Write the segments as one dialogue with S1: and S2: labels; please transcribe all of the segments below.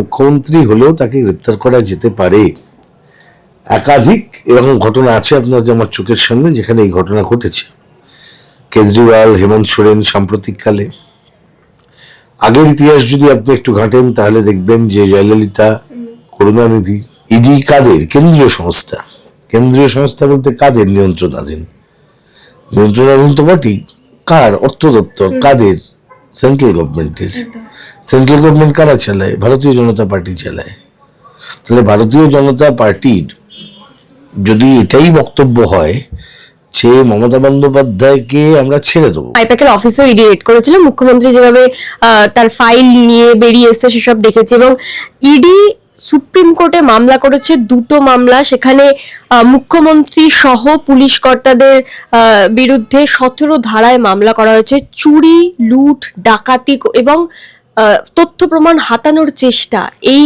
S1: মুখ্যমন্ত্রী হলেও তাকে গ্রেপ্তার করা যেতে পারে। একাধিক এরকম ঘটনা আছে আপনার আমার চোখের সামনে, যেখানে এই ঘটনা ঘটেছে। কেজরিওয়াল, হেমন্ত সোরেন সাম্প্রতিককালে। আগের ইতিহাস যদি আপনি একটু ঘাঁটেন, তাহলে দেখবেন যে জয়ললিতা, করুণানিধি, ইডি কাদের? কেন্দ্রীয় সংস্থা। কেন্দ্রীয় সংস্থা বলতে কাদের নিয়ন্ত্রণাধীন? নিয়ন্ত্রণাধীন তো বটেই। কার? অর্থ দপ্তর, কাদের? সেন্ট্রাল গভর্নমেন্টের সেন্ট্রাল গভর্নমেন্ট কারা চালায়? ভারতীয় জনতা পার্টি চালায়। তাহলে ভারতীয় জনতা পার্টির যদি এটাই বক্তব্য হয় যে মমতা বন্দ্যোপাধ্যায়কে আমরা ছেড়ে দেবো।
S2: আইপ্যাকের অফিসেও ইডি রেড করেছিল। মুখ্যমন্ত্রী যেভাবে তার ফাইল নিয়ে বেরিয়ে এসছে সেসব দেখেছে এবং ইডি সুপ্রিম কোর্টে মামলা করেছে দুটো মামলা। সেখানে মুখ্যমন্ত্রী সহ পুলিশ কর্তাদের বিরুদ্ধে সতেরো ধারায় মামলা করা হয়েছে। চুরি লুট ডাকাতি এবং তথ্য প্রমাণ হাতানোর চেষ্টা এই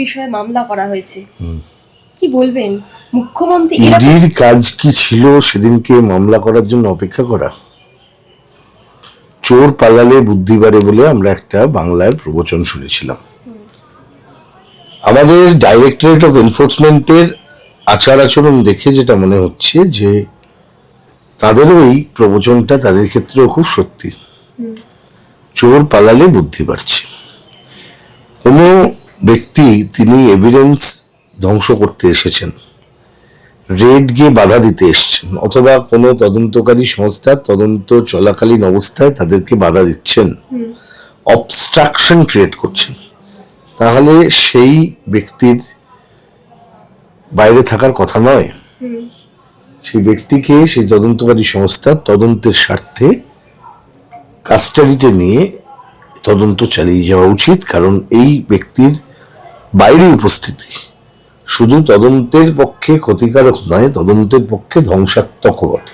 S2: বিষয়ে মামলা করা হয়েছে। কি বলবেন? মুখ্যমন্ত্রী
S1: ইডির কাজ কি ছিল সেদিনকে মামলা করার জন্য অপেক্ষা করা? চোর পালালে বুদ্ধি বাড়ে বলে আমরা একটা বাংলার প্রবচন শুনেছিলাম। আমাদের ডাইরেক্টরেট অফ এনফোর্সমেন্টের আচার আচরণ দেখে যেটা মনে হচ্ছে যে তাদেরও এই প্রবচনটা তাদের ক্ষেত্রেও খুব সত্যি। চোর পালালে বুদ্ধি বাড়ছে। কোনো ব্যক্তি তিনি এভিডেন্স ধ্বংস করতে এসেছেন রেড গিয়ে বাধা দিতে এসছেন, অথবা কোনো তদন্তকারী সংস্থা তদন্ত চলাকালীন অবস্থায় তাদেরকে বাধা দিচ্ছেন অবস্ট্রাকশন ক্রিয়েট করছেন। তাহলে সেই ব্যক্তির বাইরে থাকার কথা নয়। সেই ব্যক্তিকে সেই তদন্তকারী সংস্থা তদন্তের স্বার্থে কাস্টাডিতে নিয়ে তদন্ত চালিয়ে যাওয়া উচিত, কারণ এই ব্যক্তির বাইরে উপস্থিতি শুধু তদন্তের পক্ষে ক্ষতিকারক নয়, তদন্তের পক্ষে ধ্বংসাত্মক বটে।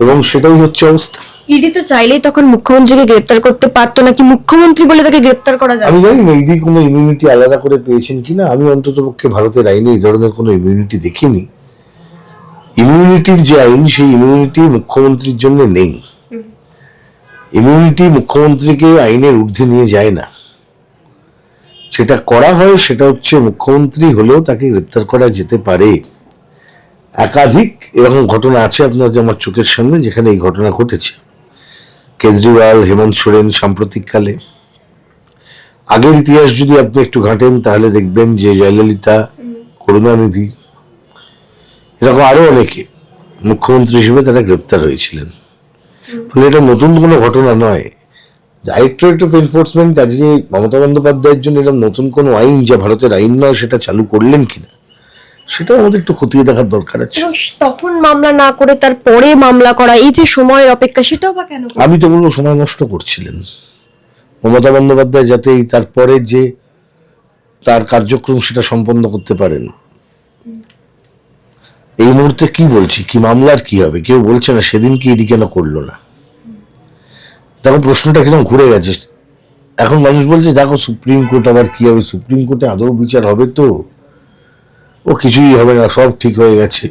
S1: এবং সেটাই হচ্ছে অবস্থা।
S2: ইডি তো চাইলেই তখন মুখ্যমন্ত্রীকে গ্রেপ্তার করতে পারতো নাকি মুখ্যমন্ত্রী বলে তাকে গ্রেপ্তার করা যাবে?
S1: আমি জানি না, ইডি কোনো ইমিউনিটি আলাদা করে পেয়েছেন কিনা। আমি অন্তত পক্ষে ভারতের আইনে এই ধরনের কোনো ইমিউনিটি দেখিনি। ইমিউনিটির যে আইন, সেই ইমিউনিটি মুখ্যমন্ত্রীর জন্য নেই। ইমিউনিটি মুখ্যমন্ত্রীকে আইনের ঊর্ধ্বে নিয়ে যায় না। সেটা করা হয়, সেটা হচ্ছে মুখ্যমন্ত্রী হলেও তাকে গ্রেপ্তার করা যেতে পারে। একাধিক এরকম ঘটনা আছে আপনার যে আমার চোখের সামনে, যেখানে এই ঘটনা ঘটেছে। কেজরিওয়াল, হেমন্ত সোরেন সাম্প্রতিককালে। আগের ইতিহাস যদি আপনি একটু ঘাঁটেন, তাহলে দেখবেন যে জয়ললিতা, করুণানিধি, এরকম আরও অনেকে মুখ্যমন্ত্রী হিসেবে তারা গ্রেপ্তার হয়েছিলেন। ফলে এটা নতুন কোনো ঘটনা নয়। ডাইরেক্টরেট অফ এনফোর্সমেন্ট আজকে মমতা বন্দ্যোপাধ্যায়ের জন্য এরকম নতুন কোনো আইন যা ভারতের আইন নয়, সেটা চালু করলেন কিনা? সেটাও আমাদের একটু খতিয়ে দেখার দরকার আছে।
S2: তখন মামলা না করে তার পরে মামলা করা এই যে সময়ের অপেক্ষা সেটাও বা কেন
S1: আমি তো বলব সময় নষ্ট করছিলেন। মমতা বন্দ্যোপাধ্যায় যাতে এই তারপরে যে তার কার্যক্রম সেটা সম্পন্ন করতে পারেন। এই মুহূর্তে কি বলছি? কি মামলার কি হবে? কেউ বলছে না সেদিন কি এটি কেন করল না? দেখো প্রশ্নটা কীরকম ঘুরে গেছে। এখন মানুষ বলছে দেখো সুপ্রিম কোর্ট আবার কি হবে? সুপ্রিম কোর্টে আদৌ বিচার হবে তো? ও কিছুই হবে না, সব ঠিক হয়ে গেছে।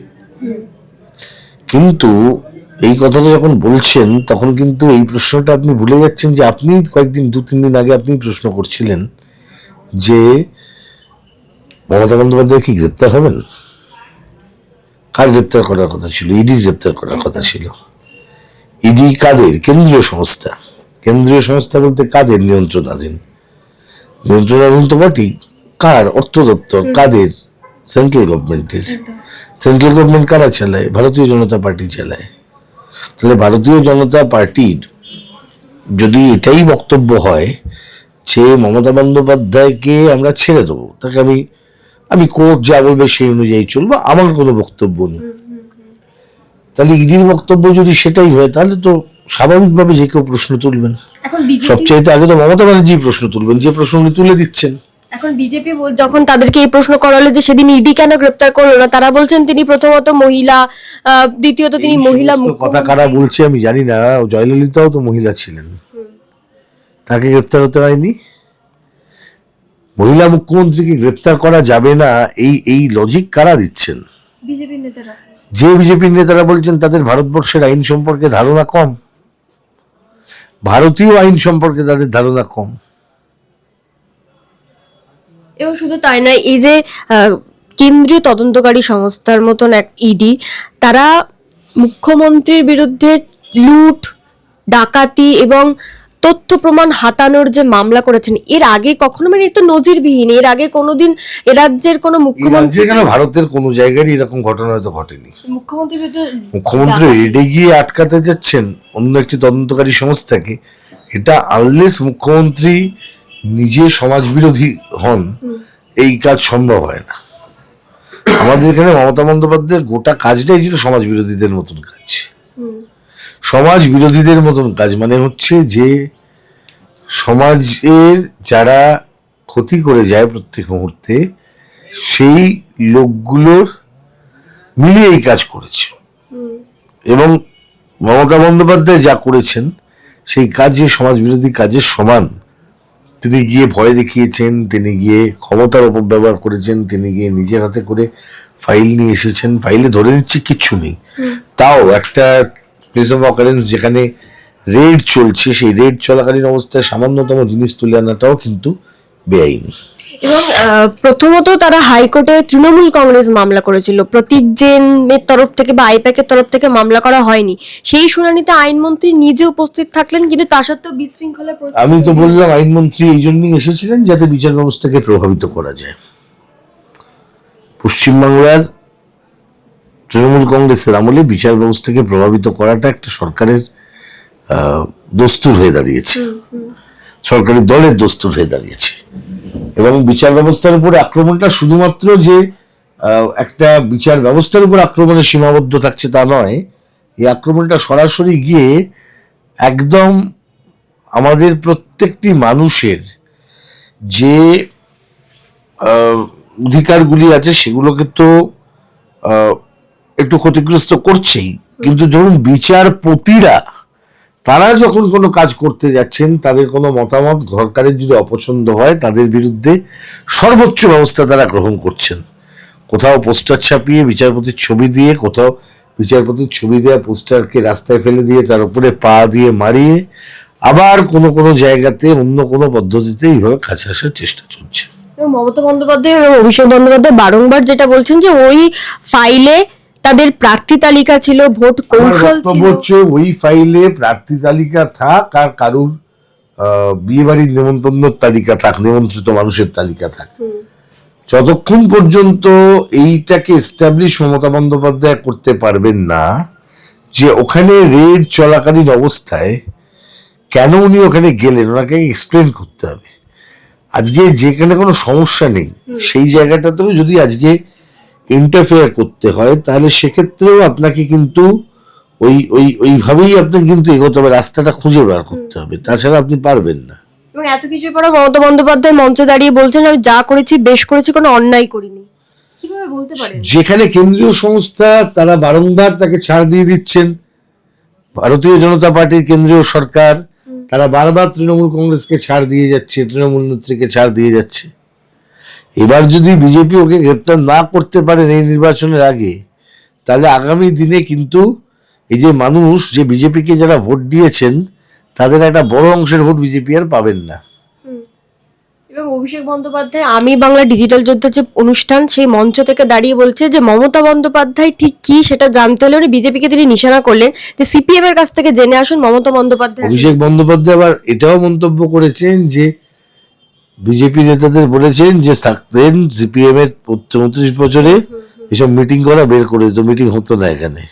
S1: কিন্তু এই কথাটা যখন বলছেন, তখন কিন্তু এই প্রশ্নটা আপনি ভুলে যাচ্ছেন যে আপনি কয়েকদিন দু তিন দিন আগে আপনি প্রশ্ন করছিলেন যে মমতা বন্দ্যোপাধ্যায় কি গ্রেপ্তার হবেন? কার গ্রেপ্তার করার কথা ছিল? ইডি গ্রেপ্তার করার কথা ছিল। ইডি কাদের? কেন্দ্রীয় সংস্থা। কেন্দ্রীয় সংস্থা বলতে কাদের নিয়ন্ত্রণাধীন? নিয়ন্ত্রণাধীন তো বটেই। কার? অর্থ দপ্তর কাদের? সেন্ট্রাল গভর্নমেন্টের সেন্ট্রাল গভর্নমেন্ট কারা চালায়? ভারতীয় জনতা পার্টি চালায়। তাহলে ভারতীয় জনতা পার্টির যদি এটাই বক্তব্য হয় যে মমতা বন্দ্যোপাধ্যায়কে আমরা ছেড়ে দেবো তাকে আমি আমি কোর্ট যা বলবে সেই অনুযায়ী চলবো আমার কোনো বক্তব্য নেই। তাহলে ইডির বক্তব্য যদি সেটাই হয় তাহলে তো স্বাভাবিকভাবে যে কেউ প্রশ্ন তুলবেন
S2: বিজেপি
S1: আগে তো মমতা ব্যানার্জি প্রশ্ন তুলবেন যে প্রশ্ন উনি তুলে দিচ্ছেন।
S2: এখন বিজেপি যখন তাদেরকে এই প্রশ্ন করা হলো যে সেদিন ইডি কেন গ্রেপ্তার করল না তারা বলছেন তিনি প্রথমত মহিলা দ্বিতীয়ত তিনি মহিলা
S1: কথা কারা বলছে আমি জানি না। জয়ললিতাও তো মহিলা ছিলেন। তাকে গ্রেপ্তার হতে হয়নি? মহিলা মুখ্যমন্ত্রীকে গ্রেপ্তার করা যাবে না এই এই লজিক কারা দিচ্ছেন?
S2: বিজেপির নেতারা।
S1: যে বিজেপির নেতারা বলছেন তাদের ভারতবর্ষের আইন সম্পর্কে ধারণা কম। ভারতীয় আইন সম্পর্কে তাদের ধারণা কম।
S2: এবং শুধু তাই নয় এই যে কেন্দ্রীয় তদন্তকারী সংস্থার মতন এক ইডি তারা মুখ্যমন্ত্রীর বিরুদ্ধে লুট ডাকাতি এবং তথ্য প্রমাণ হাতানোর যে মামলা করেছেন এর আগে কখনো মানে তো নজিরবিহীন এর আগে কোনোদিন এ রাজ্যের কোনো মুখ্যমন্ত্রী
S1: কেন ভারতের কোনো জায়গায় এরকম ঘটনা হয়তো ঘটেনি?
S2: মুখ্যমন্ত্রীর বিরুদ্ধে
S1: মুখ্যমন্ত্রী রেডে গিয়ে আটকাতে যাচ্ছেন অন্য একটি তদন্তকারী সংস্থাকে এটা আনলেস মুখ্যমন্ত্রী নিজে সমাজ বিরোধী হন, এই কাজ সম্ভব হয় না। আমাদের এখানে মমতা বন্দ্যোপাধ্যায়ের গোটা কাজটাই ছিল সমাজ বিরোধীদের মতন কাজ। সমাজ বিরোধীদের মতন কাজ মানে হচ্ছে যে সমাজের যারা ক্ষতি করে যায় প্রত্যেক মুহূর্তে, সেই লোকগুলোর মিলিয়ে এই কাজ করেছে। এবং মমতা বন্দ্যোপাধ্যায় যা করেছেন, সেই কাজ যে সমাজ বিরোধী কাজের সমান। তিনি গিয়ে ভয় দেখিয়েছেন তিনি গিয়ে ক্ষমতার অপব্যবহার করেছেন তিনি গিয়ে নিজের হাতে করে ফাইল নিয়ে এসেছেন। ফাইলে ধরে নিচ্ছে কিচ্ছু নেই। তাও একটা প্লেস অফ অকারেন্স যেখানে রেড চলছে সেই রেড চলাকালীন অবস্থায় সামান্যতম জিনিস তুলে আনাটাও কিন্তু বেআইনি।
S2: এবং প্রথমত তারা হাইকোর্টে তৃণমূল কংগ্রেস মামলা করেছিল। প্রতীক জেনের তরফ থেকে বা আইপ্যাকের তরফ থেকে মামলা করা হয়নি। সেই শুনানিতে আইনমন্ত্রী নিজে উপস্থিত থাকলেন কিন্তু তা সত্ত্বেও বিশৃঙ্খলা
S1: আমি তো বললাম আইনমন্ত্রী এই জন্যই এসেছিলেন যাতে বিচার ব্যবস্থাকে প্রভাবিত করা যায়। পশ্চিমবাংলার তৃণমূল কংগ্রেসের আমলে বিচার ব্যবস্থাকে প্রভাবিত করাটা একটা সরকারের দস্তুর হয়ে দাঁড়িয়েছে। সরকারি দলের দস্তুর হয়ে দাঁড়িয়েছে। এবং বিচার ব্যবস্থার উপরে আক্রমণটা শুধুমাত্র যে একটা বিচার ব্যবস্থার উপর আক্রমণে সীমাবদ্ধ থাকছে তা নয়। এই আক্রমণটা সরাসরি গিয়ে একদম আমাদের প্রত্যেকটি মানুষের যে অধিকারগুলি আছে সেগুলোকে তো একটু ক্ষতিগ্রস্ত করছেই। কিন্তু ধরুন বিচারপতিরা তারা যখন কোনো কাজ করতে যাচ্ছেন, তাদের কোনো মতামত সরকারের যদি অপছন্দ হয়, তাদের বিরুদ্ধে সর্বোচ্চ ব্যবস্থা তারা গ্রহণ করছেন। কোথাও পোস্টার ছাপিয়ে বিচারপতির ছবি দিয়ে, কোথাও বিচারপতির ছবি দেওয়া পোস্টারকে রাস্তায় ফেলে দিয়ে, তার উপরে পা দিয়ে মারিয়ে আবার কোনো কোনো জায়গাতে, অন্য কোনো পদ্ধতিতে এইভাবে কাছে আসার চেষ্টা চলছে।
S2: মমতা বন্দ্যোপাধ্যায় এবং অভিষেক বন্দ্যোপাধ্যায় বারংবার যেটা বলছেন যে ওই ফাইলে তাদের প্রার্থী তালিকা ছিল ভোট কৌশল ছিল।
S1: হচ্ছে ওই ফাইলে প্রার্থী তালিকা থাক আর কারুর বিয়ে বাড়ির নেমন্তন্ন তালিকা থাক নিমন্ত্রিত মানুষের তালিকা থাক। যতক্ষণ পর্যন্ত এইটাকে এস্টাবলিশ মমতা বন্দ্যোপাধ্যায় করতে পারবেন না যে ওখানে রেড চলাকালীন অবস্থায় কেন উনি ওখানে গেলেন ওনাকে এক্সপ্লেন করতে হবে। আজকে যেখানে কোনো সমস্যা নেই সেই জায়গাটাতেও যদি আজকে ইন্টারফেয়ার করতে হয় তাহলে সেক্ষেত্রেও আপনাকে কিন্তু ওই ওই ওইভাবেই আপনাকে কিন্তু এগোতে হবে রাস্তাটা খুঁজে বার করতে হবে। তাছাড়া আপনি পারবেন না।
S2: এবং এত কিছু পরে মমতা বন্দ্যোপাধ্যায় মঞ্চে দাঁড়িয়ে বলছেন আমি যা করেছি বেশ করেছি কোনো অন্যায় করিনি। কীভাবে বলতে পারেন?
S1: যেখানে কেন্দ্রীয় সংস্থা তারা বারংবার তাকে ছাড় দিয়ে দিচ্ছেন। ভারতীয় জনতা পার্টির কেন্দ্রীয় সরকার তারা বারবার তৃণমূল কংগ্রেসকে ছাড় দিয়ে যাচ্ছে তৃণমূল নেত্রীকে ছাড় দিয়ে যাচ্ছে। এবার যদি বিজেপি ওকে গ্রেপ্তার না করতে পারেন এই নির্বাচনের আগে তাহলে আগামী দিনে কিন্তু এই যে মানুষ যে বিজেপিকে যারা ভোট দিয়েছেন তাদের একটা বড় অংশের ভোট বিজেপি আর পাবেন না।
S2: এবং অভিষেক বন্দ্যোপাধ্যায় আমি বাংলা ডিজিটাল যোদ্ধা যে অনুষ্ঠান সেই মঞ্চ থেকে দাঁড়িয়ে বলছে যে মমতা বন্দ্যোপাধ্যায় ঠিক কি সেটা জানতে হলে উনি বিজেপিকে তিনি নিশানা করলেন যে সিপিএম এর কাছ থেকে জেনে আসুন মমতা বন্দ্যোপাধ্যায়।
S1: অভিষেক বন্দ্যোপাধ্যায় আবার এটাও মন্তব্য করেছেন যে বিজেপি নেতাদের বলেছেন যে থাকতেন সিপিএম এর চৌত্রিশ বছরে এসব মিটিং করা বের করে দিত মিটিং হতো না এখানে।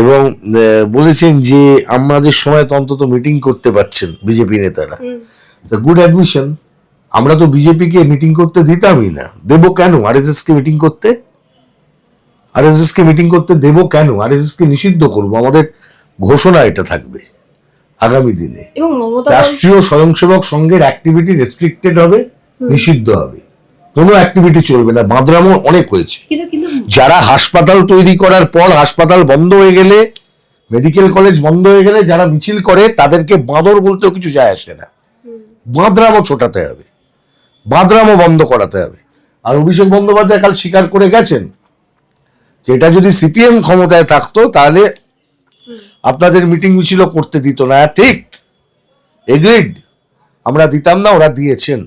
S1: এবং বলেছেন যে আমাদের সময় তো অন্তত মিটিং করতে পারছেন বিজেপি নেতারা। গুড অ্যাডমিশন আমরা তো বিজেপিকে মিটিং করতে দিতামই না। দেবো কেন? আরএসএস কে মিটিং করতে? আরএসএস কে মিটিং করতে দেবো কেন? আরএসএস কে নিষিদ্ধ করব? আমাদের ঘোষণা এটা থাকবে। আগামী দিনে।
S2: এবং
S1: রাষ্ট্রীয় স্বয়ংসেবক সংঘের অ্যাক্টিভিটি রেস্ট্রিক্টেড হবে নিষিদ্ধ হবে। কোনো অ্যাক্টিভিটি চলবে না। বাঁদরামও অনেক হয়েছে। যারা হাসপাতাল তৈরি করার পর হাসপাতাল বন্ধ হয়ে গেলে মেডিকেল কলেজ বন্ধ হয়ে গেলে যারা মিছিল করে তাদেরকে বাঁদর বলতেও কিছু যায় আসে না। বাঁদরামও ছোটাতে হবে। বাঁদরামও বন্ধ করাতে হবে। আর অভিষেক বন্দ্যোপাধ্যায় কাল স্বীকার করে গেছেন যে এটা যদি সিপিএম ক্ষমতায় থাকতো তাহলে আপনাদের মিটিং মিছিল করতে দিত না। হ্যাঁ, ঠিক। এগ্রিড আমরা দিতাম না ওরা দিয়েছেন।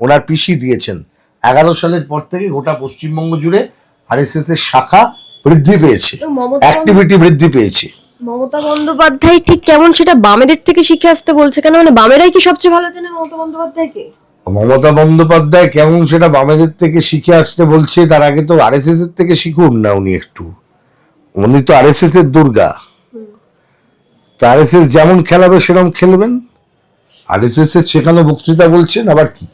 S1: ওনার পিসি দিয়েছেন। এগারো সালের পর থেকে গোটা পশ্চিমবঙ্গ জুড়ে আরএসএস এর শাখা বৃদ্ধি পেয়েছে। অ্যাক্টিভিটি বৃদ্ধি পেয়েছে।
S2: মমতা বন্দ্যোপাধ্যায় ঠিক কেমন সেটা বামেদের থেকে শিখে আসতে বলছে কেন? মানে বামেরাই কি সবচেয়ে ভালো জানে মমতা বন্দ্যোপাধ্যায়কে?
S1: মমতা বন্দ্যোপাধ্যায় কেমন সেটা বামেদের থেকে শিখে আসতে বলছে তার আগে তো আরএসএস এর থেকে শিখুন না উনি একটু। উনি তো আরএসএস এর দুর্গা। তো আর এস এস যেমন খেলাবে সেরকম খেলবেন। আর এস এর সেখানে বক্তৃতা বলছেন, আবার কি?